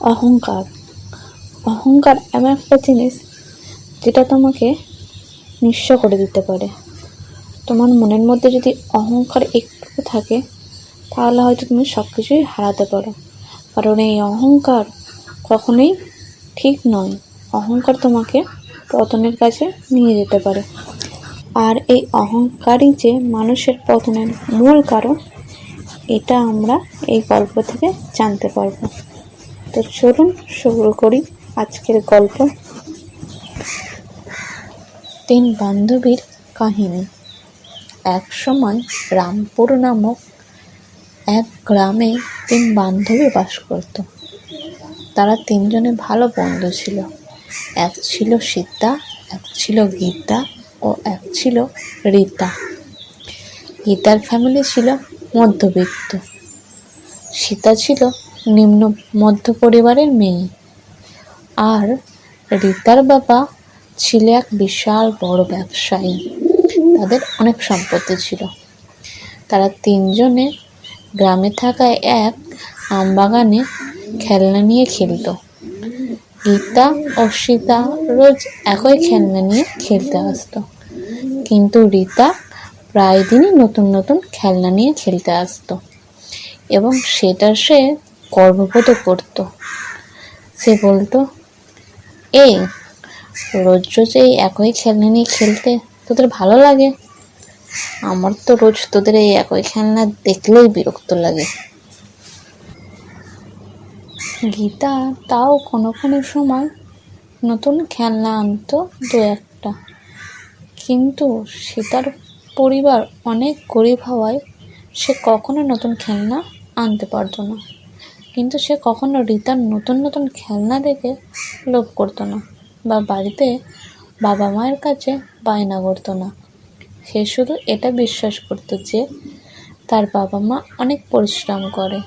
অহংকার। অহংকার এমন একটা জিনিস যেটা তোমাকে নিঃস্ব করে দিতে পারে। তোমার মনের মধ্যে যদি অহংকার একটু থাকে, তাহলে হয়তো তুমি সব কিছুই হারাতে পারো। কারণ এই অহংকার কখনোই ঠিক নয়। অহংকার তোমাকে পতনের কাছে নিয়ে যেতে পারে। আর এই অহংকারই যে মানুষের পতনের মূল কারণ, এটা আমরা এই গল্প থেকে জানতে পারব। তো চলুন শুরু করি আজকের গল্প। তিন বান্ধবীর কাহিনী। এক সময় রামপুর নামক এক গ্রামে তিন বান্ধবী বাস করত। তারা তিনজনে ভালো বন্ধু ছিল। এক ছিল সীতা, এক ছিল গীতা ও এক ছিল রীতা। গীতার ফ্যামিলি ছিল মধ্যবিত্ত। সীতা ছিল নিম্ন মধ্য পরিবারের মেয়ে। আর রীতার বাবা ছিল এক বিশাল বড় ব্যবসায়ী। তাদের অনেক সম্পত্তি ছিল। তারা তিনজনে গ্রামে থাকা এক আমবাগানে খেলনা নিয়ে খেলতো। গীতা ও সীতা রোজ একই খেলনা নিয়ে খেলতে আসতো। কিন্তু রীতা প্রায় দিনই নতুন নতুন খেলনা নিয়ে খেলতে আসতো। এবং সেটা সে গর্ববোধ করত। সে বলতো, এই, রোজ রোজ এই একই খেলনা নিয়ে খেলতে তোদের ভালো লাগে? আমার তো রোজ তোদের এই একই খেলনা দেখলেই বিরক্ত লাগে। গীতা তাও কোনো কোনো সময় নতুন খেলনা আনতো দু একটা। কিন্তু সীতার পরিবার অনেক গরিব হওয়ায় সে কখনো নতুন খেলনা আনতে পারতো না। কিন্তু সে কখনো রিতার নতুন নতুন খেলনা দেখে লোভ করতো না বা বাড়িতে বাবা মায়ের কাছে বায়না করতো না। সে শুধু এটা বিশ্বাস করত যে তার বাবা মা অনেক পরিশ্রম করে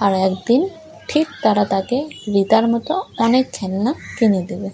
আর একদিন ঠিক তারা তাকে রিতার মতো অনেক খেলনা কিনে দেবে।